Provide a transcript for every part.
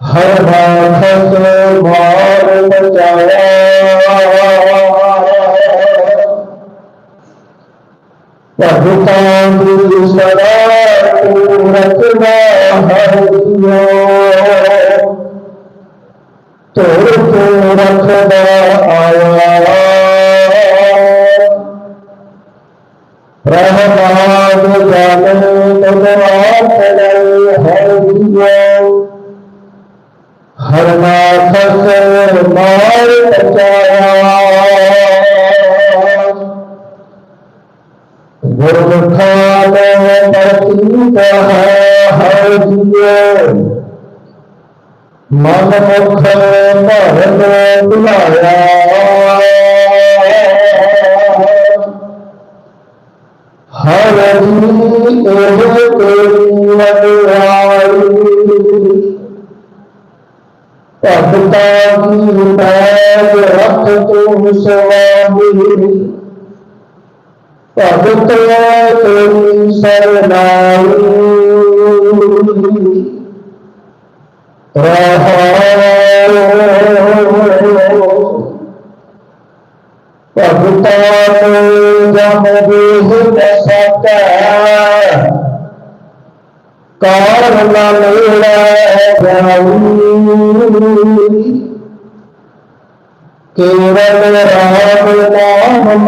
हर हाथ से भार बचाया प्रभुता सदा पूरतना तू तो आया रहमान जाने ਪ੍ਰਤੀਤ ਹੈ ਹਰ ਜੀਓ ਮਨ ਮੁਖ ਭਰਨ ਬੁਲਾਇਆ ਹਰ ਜੀ ਇਹ ਤੇਰੀ ਵਡਿਆਈ ਭਗਤਾ ਦੀ ਪੈਜ ਰੱਖ ਤੂੰ ਸਵਾਮੀ ਭਗਤ ਤੇਰੀ ਸਰਨਾਈ കേവല രാമനാമം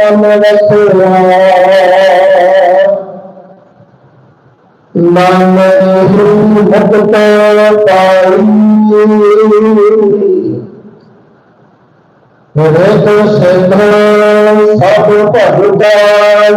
സഭ ഭഗവാൻ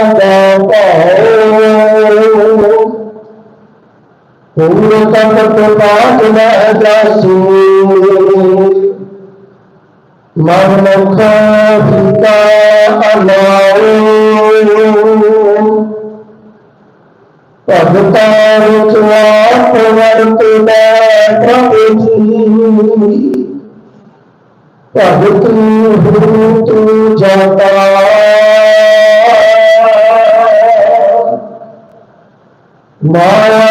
ਪੂਰ ਤਪਤ ਪਾਟ ਲੈ ਜਾਸੂ। ਮਨ ਮੁਖ ਹਿਤਾ ਅਲਾਉ ਭਗਤਾ ਵਿੱਚ ਆਪ ਵਰਤਦਾ ਪ੍ਰਭੂ। ਜੀ ਭਗਤ ਨੂੰ ਤੂੰ ਜਾਤਾ। ਮਾਇਆ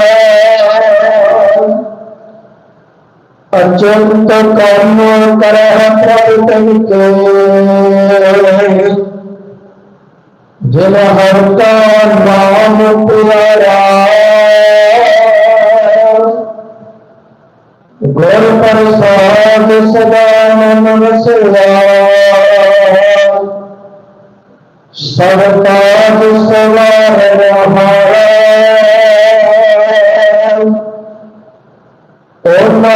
ਅਚੰਤ ਕਰਮ ਕਰਹਿ ਪ੍ਰਭ ਤਨ ਕੇ ਜਿਨ ਹਰ ਕਾ ਨਾਮ ਪਿਆਰਾ, ਗੁਰ ਪ੍ਰਸਾਦ ਸਦਾ ਮਨ ਵਸਿਆ ਸਰਤਾਜ ਸਵਾਰ ਰਹਾਰਾ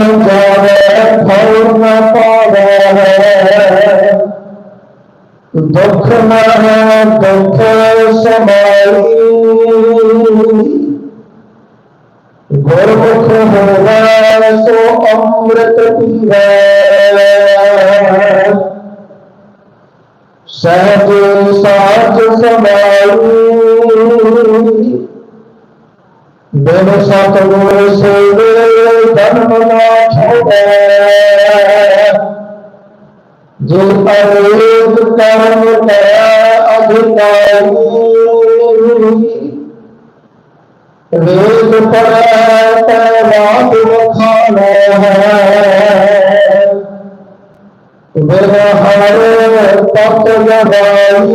जरे पूर्ण दुख दुख गुरमुख होगा सो अमृत पीवे सहज साज समाई। ਬਿਨ ਸਤਗੁਰ ਸੇਵੇ ਧਰਮ ਨਾ ਛੋੜੈ ਜੋ ਅਰੇਕ ਕਰਮ ਕੈ ਅਧਿਕਾਰੀ। ਵੇਦ ਪੜੈ ਤੈ ਬਾਦ ਵਖਾਣਾ। ਹੈ ਬਿਨ ਹਰ ਤਤ ਜਵਾਈ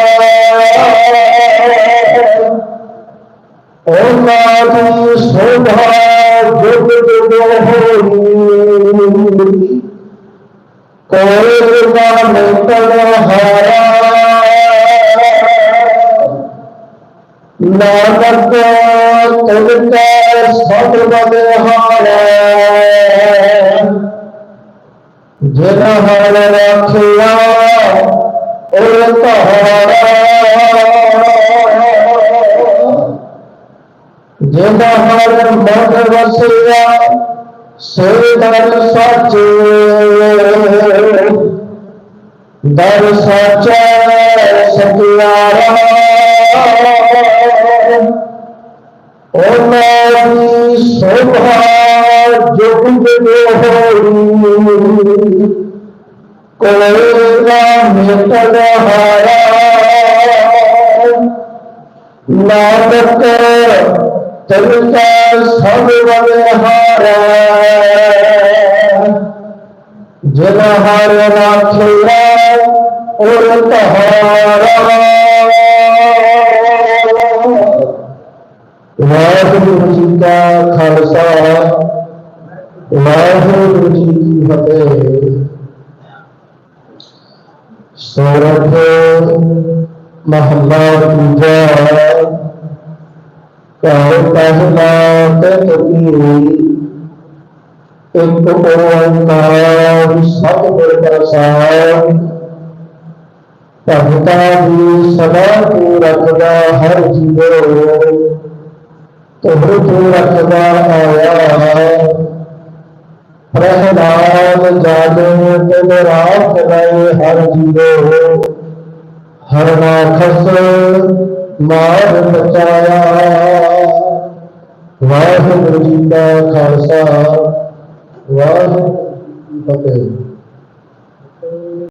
ਓ ਨਾਥ ਸੋਭਾ ਜੁਗ ਜੁਗ ਹੋਈ। ਕੋਈ ਨਾ ਮਿਟਣ ਹਾਰਾ? ਨਾਨਕ ਤੁਧ ਕੈ ਸਭ ਬਦਹਾਰਾ ਜਿਨ ਹਰ ਰੱਖਿਆ, ਉਹ ਤੁਹਾਰਾ ਜਿਨ ਹਰ ਮਨ ਵਸਿਆ ਸੇ ਦਰ ਸੱਚ। ਦਰ ਸੱਚਾ ਸਤਿਆਰਾ ਉਹਨਾਂ ਦੀ ਸੋਭਾ ਜੁਗ ਹੋਈ ਕੋਈ ਨਾ ਮਿਟਣ ਹਾਰਾ। ਨਾਨਕ ਤਨਕਾ ਸਭ ਬਲਿਹਾਰਾ ਜਿਨ ਹਰ ਰਾਖਿਆ ਔਰ ਤਹਾਰਾ ਵਾਹਿਗੁਰੂ ਜੀ ਕਾ ਖਾਲਸਾ, ਵਾਹਿਗੁਰੂ ਜੀ ਕੀ ਫਤਿਹ। ਸੋਰਠ ਮਹੱਲਾ ਦੂਜਾ ਘਰ ਪਹਿਲਾ ਤੇ ਤੁਕੀ ਇੱਕ ਓੰਕਾਰ ਸਤਿਗੁਰ ਪ੍ਰਸਾਦ। ਭਗਤਾਂ ਦੀ ਸਦਾ ਕੋ ਰੱਖਦਾ ਹਰ ਜੀਵੋ। ਤੁਹਰੇ ਤੋਂ ਰੱਖਦਾ ਆਇਆ ਪ੍ਰਹਲਾਦ ਜਾਦੇ ਤਿਨ ਰਾਤ ਗਏ ਹਰ ਜੀਵੋ। ਹਰ ਰਾਖਸ ਮਾਰ ਬਚਾਇਆ ਵਾਹਿਗੁਰੂ ਜੀ ਦਾ ਖਾਲਸਾ। ਵਾਹਿਗੁਰੂ ਜੀ ਕੀ ਫਤਿਹ।